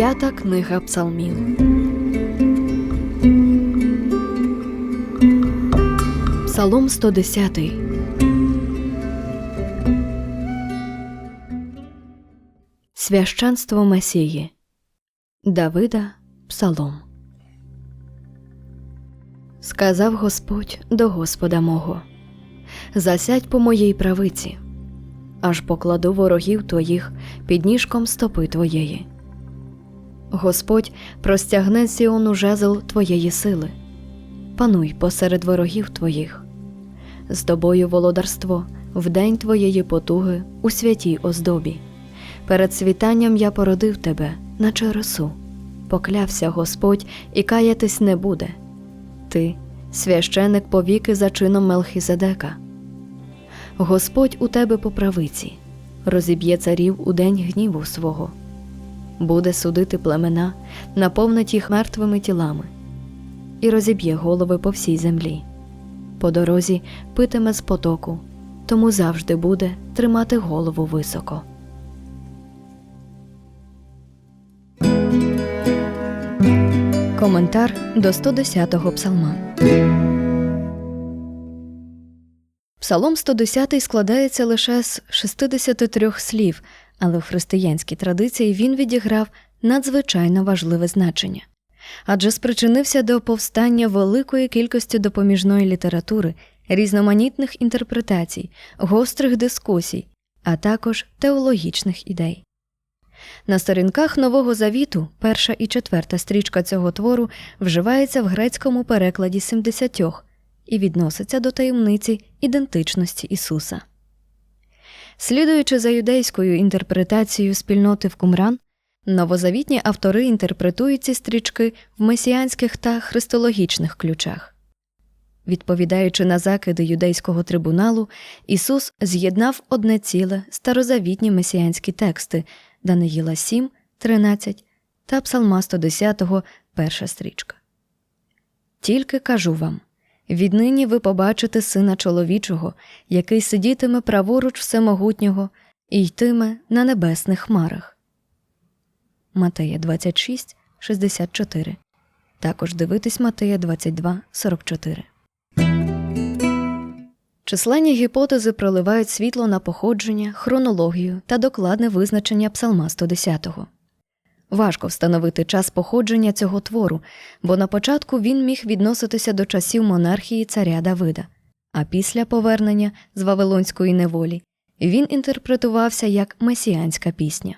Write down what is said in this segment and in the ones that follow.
П'ята книга Псалмів. Псалом 110. Священство Месії Давида Псалом. Сказав Господь до Господа мого Засядь по моїй правиці, аж покладу ворогів твоїх під ніжком стопи твоєї. Господь простягне Сіону жезл твоєї сили, пануй посеред ворогів твоїх, з тобою володарство в день твоєї потуги у святій оздобі. Перед світанням я породив тебе, наче росу. Поклявся Господь, і каятись не буде. Ти, священик повіки за чином Мелхізедека. Господь у тебе по правиці, розіб'є царів у день гніву свого, буде судити племена, наповнить їх мертвими тілами, і розіб'є голови по всій землі. По дорозі питиме з потоку, тому завжди буде тримати голову високо. Коментар до 110-го псалма. Псалом 110 складається лише з 63 слів, але в християнській традиції він відіграв надзвичайно важливе значення. Адже спричинився до повстання великої кількості допоміжної літератури, різноманітних інтерпретацій, гострих дискусій, а також теологічних ідей. На сторінках Нового Завіту перша і четверта стрічка цього твору вживається в грецькому перекладі 70 і відноситься до таємниці ідентичності Ісуса. Слідуючи за юдейською інтерпретацією спільноти в Кумран, новозавітні автори інтерпретують ці стрічки в месіанських та христологічних ключах. Відповідаючи на закиди юдейського трибуналу, Ісус з'єднав одне ціле старозавітні месіанські тексти Даниїла 7, 13 та Псалма 110, перша стрічка. Тільки кажу вам віднині ви побачите сина чоловічого, який сидітиме праворуч всемогутнього і йтиме на небесних хмарах. Матея 26, 64. Також дивитись Матея 22, 44. Численні гіпотези проливають світло на походження, хронологію та докладне визначення Псалма 110. Важко встановити час походження цього твору, бо на початку він міг відноситися до часів монархії царя Давида, а після повернення з Вавилонської неволі він інтерпретувався як месіанська пісня.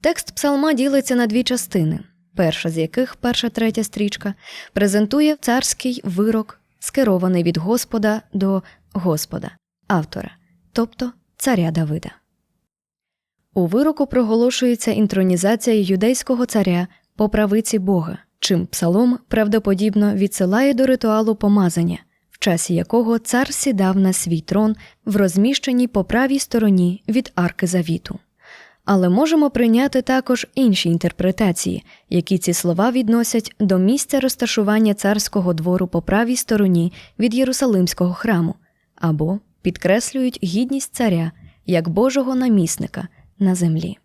Текст псалма ділиться на дві частини, перша з яких, перша третя стрічка, презентує царський вирок скерований від Господа до Господа, автора, тобто царя Давида. У вироку проголошується інтронізація юдейського царя по правиці Бога, чим псалом правдоподібно відсилає до ритуалу помазання, в часі якого цар сідав на свій трон в розміщеній по правій стороні від арки завіту. Але можемо прийняти також інші інтерпретації, які ці слова відносять до місця розташування царського двору по правій стороні від Єрусалимського храму, або підкреслюють гідність царя як Божого намісника на землі.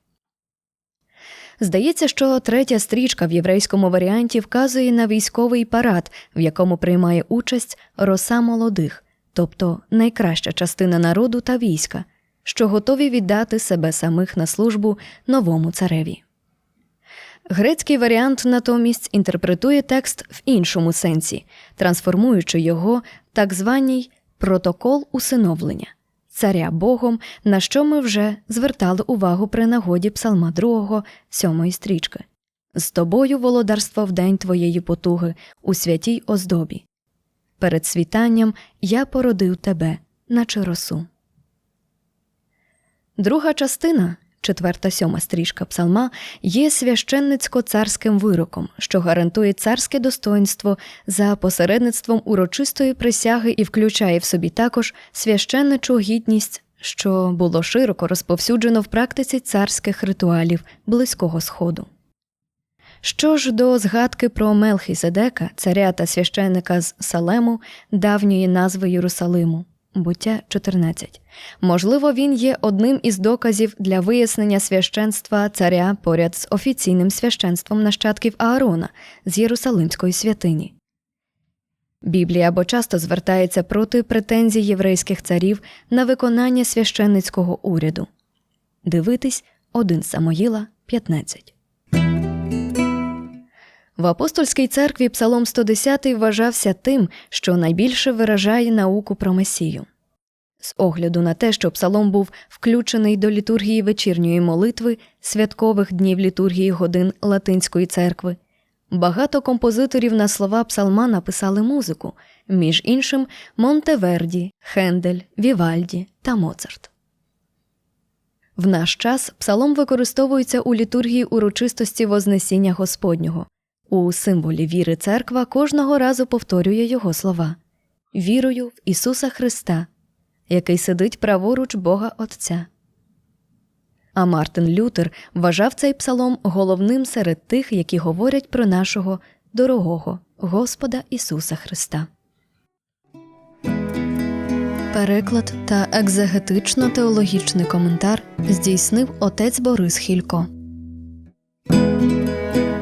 Здається, що третя стрічка в єврейському варіанті вказує на військовий парад, в якому приймає участь роса молодих, тобто найкраща частина народу та війська що готові віддати себе самих на службу новому цареві. Грецький варіант натомість інтерпретує текст в іншому сенсі, трансформуючи його в так званій протокол усиновлення царя Богом, на що ми вже звертали увагу при нагоді Псалма 2, 7 стрічки. З тобою володарство в день твоєї потуги у святій оздобі. Перед світанням я породив тебе, наче росу. Друга частина, четверта сьома стрічка псалма, є священницько-царським вироком, що гарантує царське достоинство за посередництвом урочистої присяги і включає в собі також священничу гідність, що було широко розповсюджено в практиці царських ритуалів Близького Сходу. Що ж до згадки про Мелхіседека, царя та священника з Салему, давньої назви Єрусалиму, буття 14. Можливо, він є одним із доказів для вияснення священства царя поряд з офіційним священством нащадків Аарона з Єрусалимської святині. Біблія або часто звертається проти претензій єврейських царів на виконання священницького уряду. Дивитись 1 Самоїла 15. В апостольській церкві Псалом 110 вважався тим, що найбільше виражає науку про Месію. З огляду на те, що псалом був включений до літургії вечірньої молитви, святкових днів літургії годин Латинської церкви, багато композиторів на слова псалма написали музику, між іншим Монтеверді, Хендель, Вівальді та Моцарт. В наш час псалом використовується у літургії урочистості Вознесіння Господнього. У символі віри церква кожного разу повторює його слова Вірую в Ісуса Христа, який сидить праворуч Бога Отця. А Мартин Лютер вважав цей псалом головним серед тих, які говорять про нашого дорогого Господа Ісуса Христа. Переклад та екзегетично-теологічний коментар здійснив отець Борис Хілько.